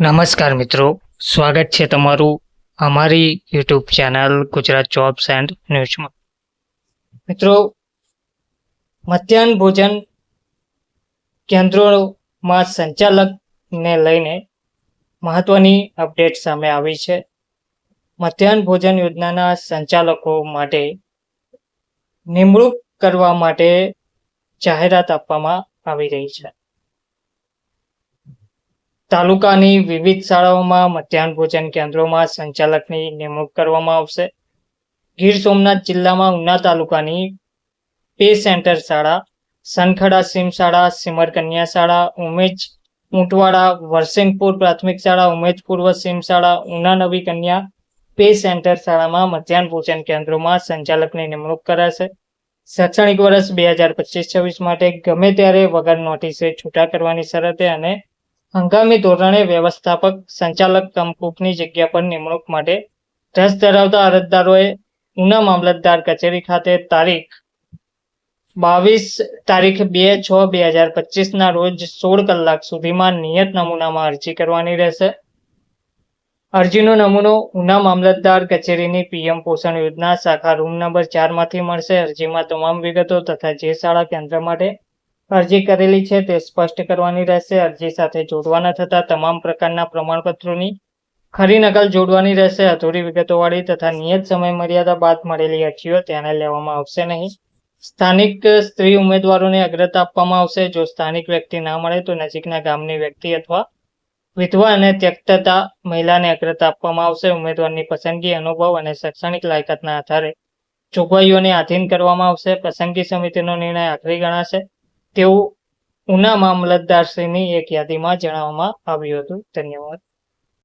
નમસ્કાર મિત્રો, સ્વાગત છે તમારું અમારી YouTube channel Gujarat jobs and ન્યૂઝમાં. મિત્રો, મધ્યાહન ભોજન કેન્દ્રોમાં સંચાલકને લઈને મહત્વની અપડેટ સામે આવી છે. મધ્યાહન ભોજન યોજનાના સંચાલકો માટે નિમણૂક કરવા માટે જાહેરાત આપવામાં આવી રહી છે. તાલુકાની વિવિધ શાળાઓમાં મધ્યાહન ભોજન કેન્દ્રોમાં સંચાલકની નિમણૂક કરવામાં આવશે. ગીર સોમનાથ જિલ્લામાં ઉના તાલુકાની પે સેન્ટર શાળા, સનખડા સીમ શાળા સિમર કન્યા શાળા, ઉમેજ ઊંટવાડા વરસિંગપુર પ્રાથમિક શાળા, ઉમેજ પૂર્વ સીમ શાળા, ઉના નવી કન્યા પે સેન્ટર શાળામાં મધ્યાહન ભોજન કેન્દ્રોમાં સંચાલકની નિમણૂક કરાશે. શૈક્ષણિક વર્ષ બે હજાર પચીસ છવ્વીસ માટે ગમે ત્યારે વગર નોટિસે છૂટા કરવાની શરતે અને હંગામી ધોરણે વ્યવસ્થાપક સંચાલક કમ જગ્યા પર નિમણૂક માટે રસ ધરાવતા અરજદારોએ ઉના મામલતદાર કચેરી ખાતે તારીખ બાવીસ તારીખ બે છ બે હજાર પચીસના રોજ સોળ કલાક સુધીમાં નિયત નમૂનામાં અરજી કરવાની રહેશે. અરજીનો નમૂનો ઉના મામલતદાર કચેરીની પીએમ પોષણ યોજના શાખા રૂમ નંબર ચારમાંથી મળશે. અરજીમાં તમામ વિગતો તથા જે શાળા કેન્દ્ર માટે અરજી કરેલી છે તે સ્પષ્ટ કરવાની રહેશે. અરજી સાથે જોડવાના થતા તમામ પ્રકારના પ્રમાણપત્રોની ખરી નકલ જોડવાની રહેશે. અધૂરી વિગતોવાળી તથા નિયત સમય મર્યાદા બાદ મળેલી અરજીઓ ધ્યાને લેવામાં આવશે નહીં. સ્થાનિક સ્ત્રી ઉમેદવારોને અગ્રતા આપવામાં આવશે. જો સ્થાનિક વ્યક્તિ ના મળે તો નજીકના ગામની વ્યક્તિ અથવા વિધવા અને ત્યક્તતા મહિલાને અગ્રતા આપવામાં આવશે. ઉમેદવારની પસંદગી, અનુભવ અને શૈક્ષણિક લાયકાતના આધારે જોગવાઈઓને આધીન કરવામાં આવશે. પસંદગી સમિતિનો નિર્ણય આખરી ગણાશે. તેવું ઉના મામલતદારશ્રીની એક યાદીમાં જણાવવામાં આવ્યું હતું. ધન્યવાદ.